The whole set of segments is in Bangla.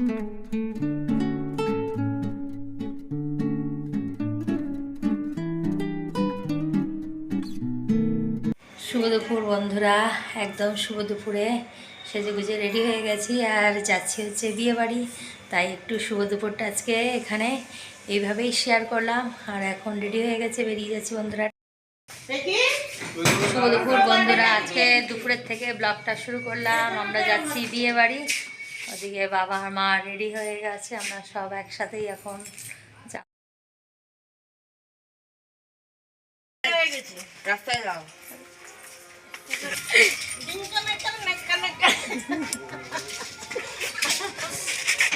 শুভ দুপুর বন্ধুরা। একদম শুভ দুপুরে সেজে গুজে রেডি হয়ে গেছি আর যাচ্ছি হচ্ছে বিয়ে বাড়ি। তাই একটু শুভ দুপুরটা আজকে এখানে এইভাবেই শেয়ার করলাম আর এখন রেডি হয়ে গেছে বেরিয়ে যাচ্ছি বন্ধুরা। শুভ দুপুর বন্ধুরা। আজকে দুপুরের থেকে ব্লগটা শুরু করলাম। আমরা যাচ্ছি বিয়ে বাড়ি। ওদিকে বাবা আর মা রেডি হয়ে গেছে আমরা সব একসাথেই এখন। রাস্তায় যাও।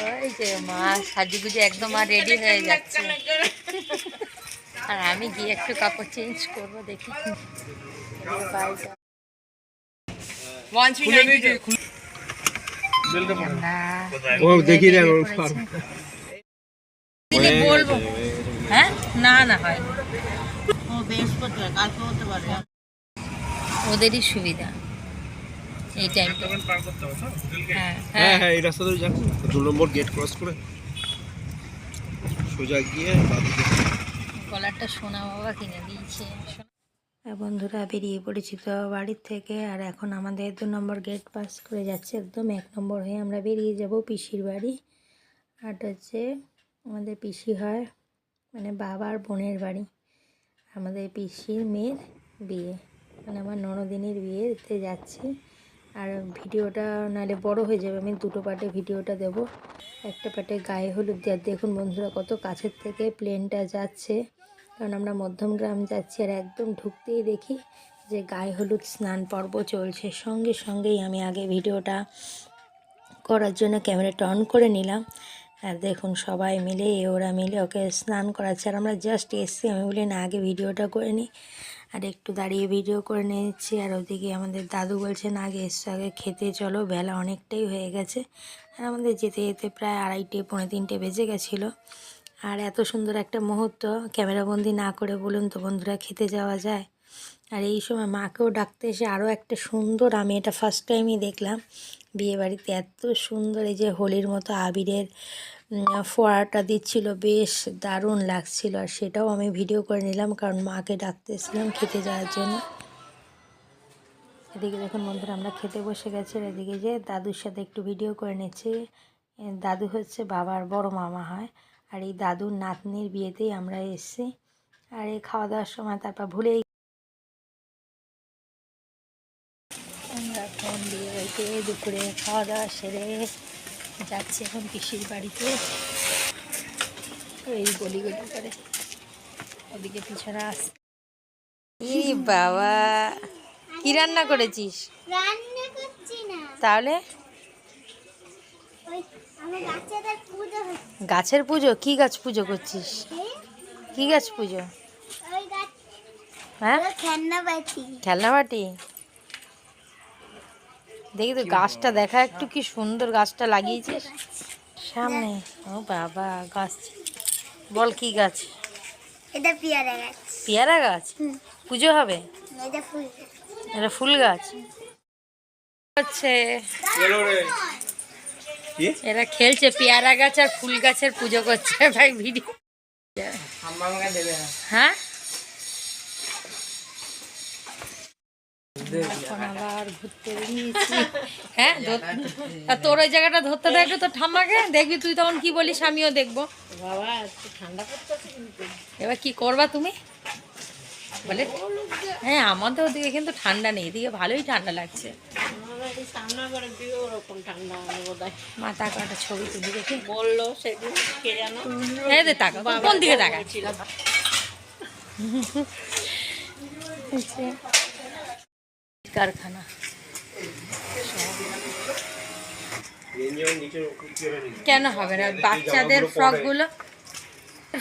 ওই যে মা সাজুগুজে একদম আর রেডি হয়ে যাচ্ছে। আর আমি গিয়ে একটু কাপড় চেঞ্জ করব দেখি। ও দেখি বলব? হ্যাঁ? না না হয়। ও কালকে হতে পারে। ওদেরই সুবিধা। এই টাইমটা হ্যাঁ হ্যাঁ। হ্যাঁ হ্যাঁ এই রাস্তা ধরে যান দু নম্বর গেট ক্রস করে। সোজা গিয়ে কলারটা সোনা বাবা কিনে দিয়েছে। বন্ধুরা, বেরিয়ে পড়েছি তো বাড়ির থেকে। আর এখন আমাদের দু নম্বর গেট পাস করে যাচ্ছে একদম। এক নম্বর হয়ে আমরা বেরিয়ে যাব পিসির বাড়ি। আর হচ্ছে আমাদের পিসি হয় মানে বাবার বোনের বাড়ি। আমাদের পিসির মেয়ের বিয়ে। মানে আমার ননদিনীর বিয়েতে যাচ্ছি। আর ভিডিওটা নাহলে বড় হয়ে যাবে। আমি দুটো পার্টে ভিডিওটা দেব। একটা পার্টে গায়ে হলুদ দেওয়ার দেখুন বন্ধুরা, কত কাছের থেকে প্লেনটা যাচ্ছে। কারণ আমরা মধ্যম গ্রাম যাচ্ছি আর একদম ঢুকতেই দেখি যে গায়ে হলুদ স্নান পর্ব চলছে। সঙ্গে সঙ্গেই আমি আগে ভিডিওটা করার জন্য ক্যামেরাটা অন করে নিলাম। আর দেখুন সবাই মিলে, ওরা মিলে ওকে স্নান করাচ্ছে। আর আমরা জাস্ট এসছি, আমি বলি, না, আগে ভিডিওটা করে নিই আর একটু দাঁড়িয়ে ভিডিও করে নিচ্ছি আর ওদিকে আমাদের দাদু বলছেন আগে এসছো আগে খেতে চলো। বেলা অনেকটাই হয়ে গেছে। আর আমাদের যেতে যেতে প্রায় আড়াইটে, পৌনে তিনটে বেজে গেছিল। আর এত সুন্দর একটা মুহূর্ত। ক্যামেরাবন্দি না করে বলুন তো বন্ধুরা, খেতে যাওয়া যায়? আর এই সময় মাকেও ডাকতে এসে আরও একটা সুন্দর, আমি এটা ফার্স্ট টাইমই দেখলাম। বিয়েবাড়িতে এত সুন্দর, এই যে হোলির মতো আবিরের ফোয়ারাটা দিচ্ছিল, বেশ দারুণ লাগছিল। আর সেটাও আমি ভিডিও করে নিলাম, কারণ মাকে ডাকতে এসেছিলাম খেতে যাওয়ার জন্য। এদিকে দেখুন বন্ধুরা, আমরা খেতে বসে গেছি এদিকে যে দাদুর সাথে একটু ভিডিও করে নিচ্ছি। দাদু হচ্ছে বাবার বড় মামা হয়। আর এই দাদুর নাতনির বিয়েতেই আমরা এসেছি। আর এই খাওয়া দাওয়ার সময় তারপর ভুলেই আমরা এখন বিয়ে বাড়িতে দুপুরে খাওয়া দাওয়া সেরে যাচ্ছি এখন পিসির বাড়িতে। এই গলি গলি করে ওদিকে পিছনে আস বাবা কি রান্না করেছিস? রান্না করছি না। তাহলে ওই আমার বাচ্চাদের পুজো হচ্ছে গাছের পুজো? কি গাছ পুজো করছিস? কি? গাছ পুজো? ওই হ্যাঁ? খেলনা বাটি। দেখি তো গাছটা দেখা একটু কি সুন্দর গাছটা লাগিয়েছিস? সামনে। ও বাবা গাছ। বল কি গাছ? এটা পেয়ারা গাছ। পেয়ারা গাছ? পুজো হবে? এটা ফুল। এটা ফুল গাছ? হচ্ছে। এরা খেলছে পেয়ারা গাছ আর ফুল গাছের পুজো করছে। ভাই ভিডিও। হ্যাঁ? হ্যাঁ তোর ওই জায়গাটা ধরতে একটু তোর ঠাম্মাকে? দেখবি তুই তখন কি বলিস আমিও দেখব। বাবা ঠান্ডা এবার কি করবা তুমি? বলে হ্যাঁ আমাদের ওদিকে কিন্তু ঠান্ডা নেই এদিকে ভালোই ঠান্ডা লাগছে। মাথা কাটা ছবি তুলি দেখি। বলল সেদিন কে জানো? এই দে টাকা কোন দিকে টাকা কারখানা। কেন হবে না? বাচ্চাদের ফ্রকগুলো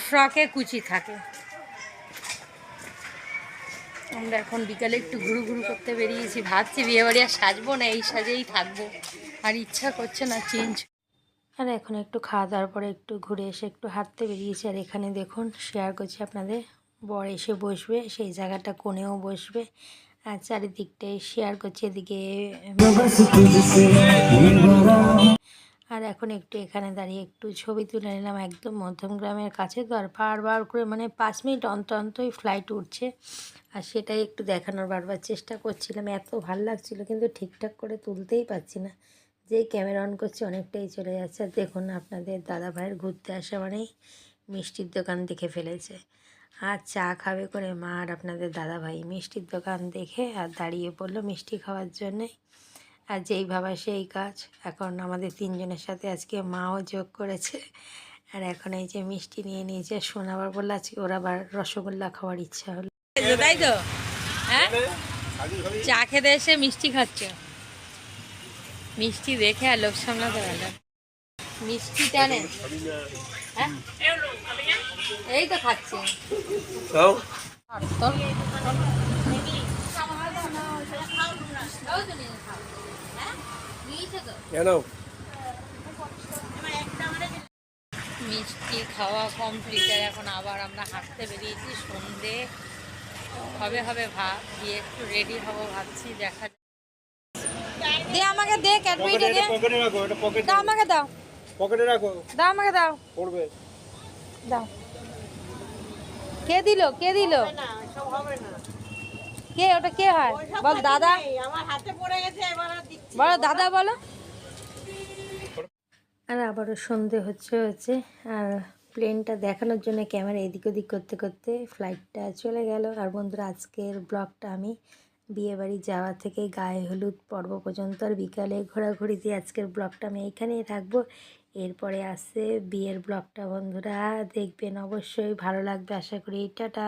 ফ্রকে কুচি থাকে। আমরা এখন বিকালে একটু ঘুরু ঘুরু করতে বেরিয়েছি। ভাবছি বিয়ে বাড়ি আর সাজবো না, এই সাজেই থাকব। আর ইচ্ছা করছে না চেঞ্জ আর এখন একটু খাওয়া দাওয়ার পরে একটু ঘুরে এসে একটু হাঁটতে বেরিয়েছি। আর এখানে দেখুন শেয়ার করছি আপনাদের। বর এসে বসবে, সেই জায়গাটা কোণেও বসবে। আর চারিদিকটাই শেয়ার করছি এদিকে। আর এখন একটু এখানে দাঁড়িয়ে একটু ছবি তুলে নিলাম একদম মধ্যম গ্রামের কাছে। তো আর বারবার করে মানে পাঁচ মিনিট অন্তর অন্তরই ফ্লাইট উঠছে। আর সেটাই একটু দেখানোর বারবার চেষ্টা করছিলাম। এত ভালো লাগছিল কিন্তু ঠিকঠাক করে তুলতেই পারছি না। যেই ক্যামেরা অন করছি অনেকটাই চলে যাচ্ছে। আর দেখুন আপনাদের দাদা ভাইয়ের ঘুরতে আসা মানেই মিষ্টির দোকান দেখে ফেলেছে। আর চা খাবে করে মা আর আপনাদের দাদা ভাই মিষ্টির দোকান দেখে আর দাঁড়িয়ে পড়ল মিষ্টি খাওয়ার জন্যে। আর যেই ভাবা সেই কাজ। এখন আমাদের তিনজনের সাথে আজকে মাও যোগ করেছে। আর এখন এই যে মিষ্টি নিয়ে নিয়েছে শোনাবার বলল আজকে ওরা আবার রসগোল্লা খাওয়ার ইচ্ছা হলো। তাই তো? হ্যাঁ? চা খেতে এসে মিষ্টি খাচ্ছ। মিষ্টি দেখে আর লোক সামলাতে পারলাম মিষ্টি টানে হ্যাঁ? এই তো খাচ্ছে। মিষ্টি খাওয়া কমপ্লিট আর এখন আবার আমরা হাঁটতে বেরিয়েছি সন্ধে। হবে হবে ভাব দিয়ে একটু রেডি হব ভাবছি দেখা। দে আমাকে দে ক্যাডবেরিটা দে। পকেটে রাখো এটা পকেট দাও আমাকে দাও। পকেটে রাখো। দাও আমাকে দাও। পড়বে। দাও। কে দিল কে দিল? না সব হবে না। কে ওটা কে হয়? বল দাদা। আমার হাতে পড়ে গেছে এবার বলো দাদা বলো। আর আবারও সন্ধে হচ্ছে হচ্ছে আর প্লেনটা দেখানোর জন্য ক্যামেরা এদিক ওদিক করতে করতে ফ্লাইটটা চলে গেল। আর বন্ধুরা আজকের ব্লগটা আমি বিয়েবাড়ি যাওয়া থেকে গায়ে হলুদ পর্ব পর্যন্ত আর বিকালে ঘোরাঘুরি দিয়ে আজকের ব্লগটা আমি এইখানেই রাখব। এরপরে আসছে বিয়ের ব্লগটা বন্ধুরা। দেখবেন অবশ্যই ভালো লাগবে। আশা করি টাটা।